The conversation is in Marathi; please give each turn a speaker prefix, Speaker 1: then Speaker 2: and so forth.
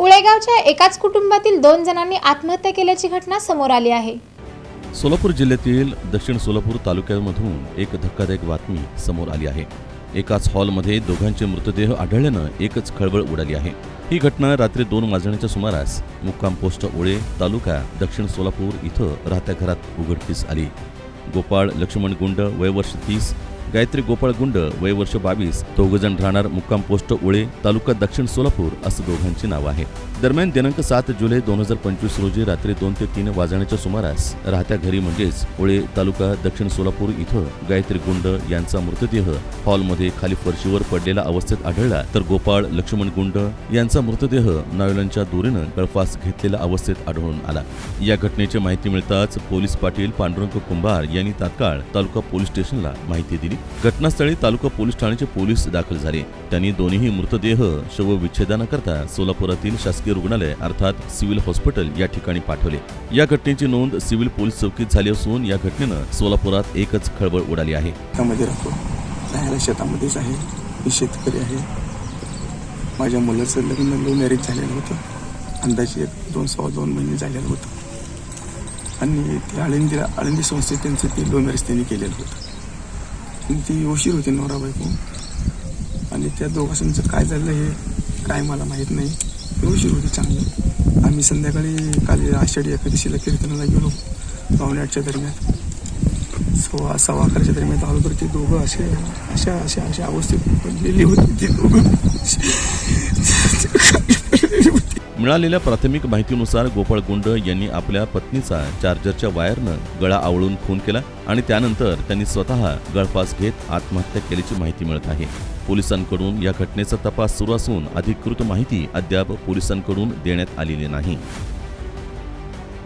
Speaker 1: उळेगावच्या एकाच कुटुंबातील दोन जणांनी आत्महत्या केल्याची घटना समोर आली आहे.
Speaker 2: सोलापूर जिल्ह्यातील दक्षिण सोलापूर तालुक्यामधून एक धक्कादायक बातमी समोर आली आहे. एकाच हॉलमध्ये दोघांचे मृतदेह आढळल्यानं एकच खळबळ उडाली आहे. ही घटना रात्री दोन वाजण्याच्या सुमारास मुक्काम पोस्ट ओळे तालुका दक्षिण सोलापूर इथं राहत्या घरात उघडकीस आली. गोपाळ लक्ष्मण गुंड वय वर्ष तीस गायत्री गोपाळ गुंड वय वर्ष बावीस दोघजण राहणार मुक्काम पोस्ट ओळे तालुका दक्षिण सोलापूर असं दोघांची नाव आहे दरम्यान दिनांक सात जुलै दोन हजार पंचवीस रोजी रात्री दोन ते तीन वाजण्याच्या सुमारास राहत्या घरी म्हणजेच ओळे तालुका दक्षिण सोलापूर इथं गायत्री गुंड यांचा मृतदेह हॉलमध्ये खाली फरशीवर पडलेला अवस्थेत आढळला तर गोपाळ लक्ष्मण गुंड यांचा मृतदेह नायलनच्या दोरीनं गळफास घेतलेल्या अवस्थेत आढळून आला. या घटनेची माहिती मिळताच पोलीस पाटील पांडुरंग कुंभार यांनी तात्काळ तालुका पोलीस स्टेशनला माहिती दिली. घटनास्थळी तालुका पोलीस ठाण्याचे पोलीस दाखल झाले. त्यांनी दोन्ही मृतदेह शवविच्छेदनाकरता सोलापुरातील शासकीय रुग्णालय अर्थात सिव्हिल हॉस्पिटल या ठिकाणी पाठवले. या घटनेची नोंद सिव्हिल पोलीस चौकीत झाली असून या घटनेनं सोलापुरात एकच खळबळ उडाली आहे.
Speaker 3: राहतो. राहायला शेतामध्येच आहे. मी शेतकरी आहे. माझ्या मुलाचं लग्न लो मॅरेज झालेलं होतं. अंदाजे एक दोन सव्वा दोन महिने झालेलं होतं. आणि ते आळंदीला आळंदी संस्थेत त्यांचं ते लो मॅरेज त्यांनी केलेलं होतं. ती उशीर होती नवरा बायको. आणि त्या दोघांचं काय झालं हे काय मला माहीत नाही. ते उशीर होती चांगली. आम्ही संध्याकाळी काल आषाढी एकादशीला कीर्तनाला गेलो पावणे आठच्या दरम्यान. सव्वा सव्वा अकराच्या दरम्यान आलो तर ते दोघं असे अशा अशा अशा अवस्थेत पडलेली होती ते दोघं.
Speaker 2: मिळालेल्या प्राथमिक माहितीनुसार गोपाळ गुंड यांनी आपल्या पत्नीचा चार्जरच्या वायरनं गळा आवळून खून केला आणि त्यानंतर त्यांनी स्वतः गळफास घेत आत्महत्या केल्याची माहिती मिळत आहे. पोलिसांकडून या घटनेचा तपास सुरू असून अधिकृत माहिती अद्याप पोलिसांकडून देण्यात आलेली नाही.